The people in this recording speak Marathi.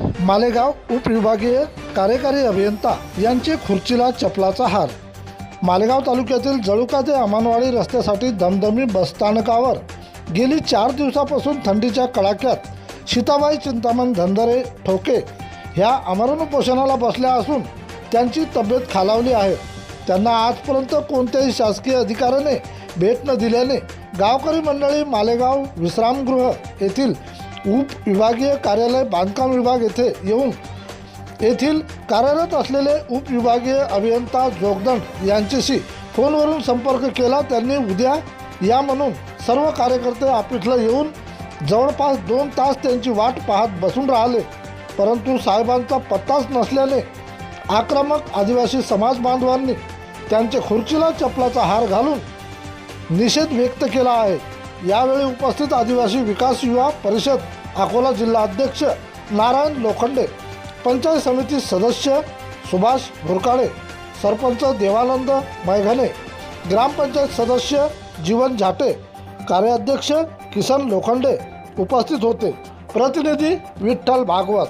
मालेगाव उपविभागीय कार्यकारी अभियंता यांचे खुर्चीला चपलाचा हार. मालेगाव तालुक्यातील जळुका ते अमानवाडी रस्त्यासाठी दमदमी बसस्थानकावर गेली चार दिवसापासून थंडीच्या कडाक्यात सीताबाई चिंतामण धंदरे ठोके ह्या अमरण उपोषणाला बसल्या असून त्यांची तब्येत खालावली आहे. त्यांना आजपर्यंत कोणत्याही शासकीय अधिकाऱ्याने भेट न दिल्याने गावकरी मंडळी मालेगाव विश्रामगृह येथील उपविभागीय कार्यालय बांधकाम विभाग येथे येऊन येथील कार्यरत असलेले उपविभागीय अभियंता जोगदंड यांच्याशी फोनवरून संपर्क केला. त्यांनी उद्या या म्हणून सर्व कार्यकर्ते ऑफिसला येऊन जवळपास दोन तास त्यांची वाट पाहत बसून राहिले. परंतु साहेबांचा पत्ताच नसल्याने आक्रमक आदिवासी समाज बांधवांनी त्यांच्या खुर्चीला चपलाचा हार घालून निषेध व्यक्त केला आहे. यावेळी उपस्थित आदिवासी विकास युवा परिषद अकोला जिल्हा अध्यक्ष नारायण लोखंडे पंचायत समिती सदस्य सुभाष भुरकाळे सरपंच देवानंद मैघने ग्रामपंचायत सदस्य जीवन झाटे कार्याध्यक्ष किसन लोखंडे उपस्थित होते. प्रतिनिधी विठ्ठल भागवत.